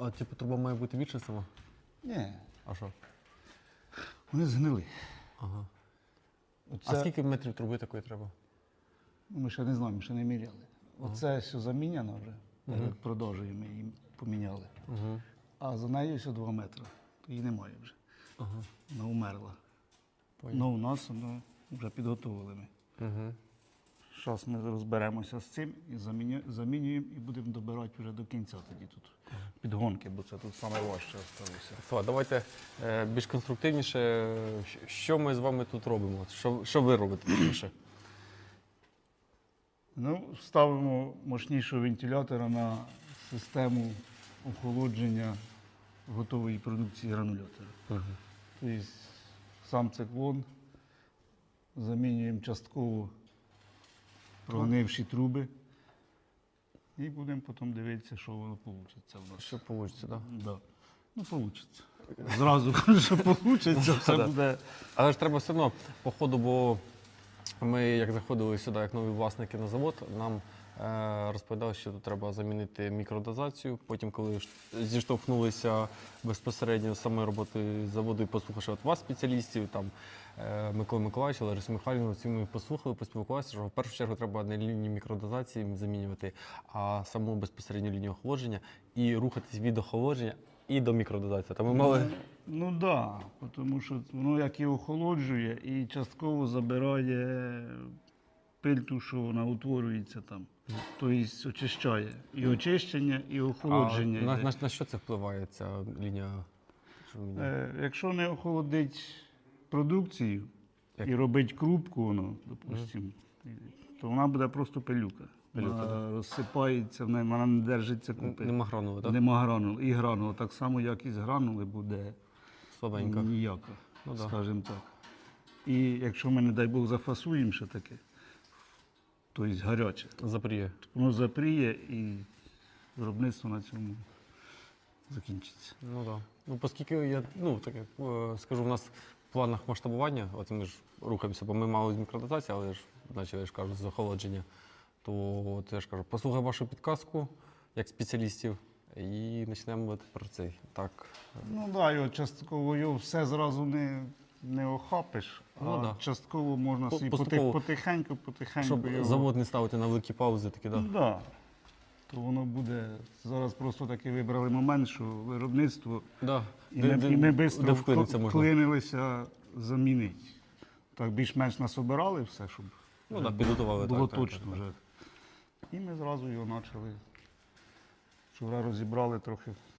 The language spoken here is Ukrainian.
А типу труба має бути більше сама? Ні, А що? вони згнили. Ага. Оце, А скільки метрів труби такої треба? ну, Ми ще не знаємо, ми ще не міряли. Оце все заміняно вже. Перед продовжуємо їм поміняли. Угу. А за нею все 2 метри. Її немає вже. Ага. Вона умерла. Ну, у нас воно вже підготовили ми. Угу. Зараз ми розберемося з цим і замінюємо і будемо добирати вже до кінця тоді тут підгонки, бо це тут саме важче залишилося. Слава, давайте е, більш конструктивніше. Що ми з вами тут робимо? Що, що ви робите точніше? Ну, ставимо мощнішого вентилятора на систему охолодження готової продукції гранулятора. Угу. Тобто сам циклон замінюємо частково прогнивші труби. І будемо потім дивитися, що воно вийде в нас. Що вийде, так? Да. Ну, вийде. Зразу кажу, що вийде, все Да. буде. Але ж треба все одно по ходу, бо ми, як заходили сюди, як нові власники на завод, нам е, розповідали, що тут треба замінити мікродозацію. Потім, коли зіштовхнулися безпосередньо з самою роботою заводу і послухавши от вас, спеціалістів, там е, Микола Миколаївич, Ларису Михайлівну, всі ми послухали, поспілкувалися, що в першу чергу треба не лінію мікродозації замінювати, а саму безпосередню лінію охолодження і рухатись від охолодження і до мікродозації. Та ми мали. Ну так, да, тому що воно як і охолоджує, і частково забирає пиль ту, що вона утворюється там. Тобто очищає. І очищення, і охолодження. А на, на, на що це впливає ця лінія? Що Е, якщо не охолодить продукцію Як? і робить крупку, воно, допустимо, то вона буде просто пилюка. Пилюка, вона розсипається, вона, вона не держиться купи. Нема гранули, так? Нема гранули. І гранули. Так само, як і з гранули буде Слабенько. ніяка, Ну скажімо так. І якщо ми, не дай Бог, зафасуємо ще таке, тобто гаряче, Запріє. воно запріє і виробництво на цьому закінчиться. Ну так. Ну, оскільки я ну, так, як, е, скажу, в нас в планах масштабування, от ми ж рухаємося, бо ми мали з мікродотації, але ж, наче я ж кажу, з охолодження, то от я ж кажу, послухай вашу підказку як спеціалістів і почнемо про цей. Так. Ну так, да, частково його все зразу не, не охопиш, Ну а да. частково можна По- собі поступово. потих, потихеньку, потихеньку. Щоб його... завод не ставити на великі паузи, такі, да. да. То воно буде. Зараз просто таки вибрали момент, що виробництво Да. І Де- ми, де- і ми де швидко вклиниться можна. вклинилися замінити. Так більш-менш насобирали все, щоб Ну, да, підготували, було так, так, точно так, так. вже. І ми зразу його почали. Вчора розібрали трохи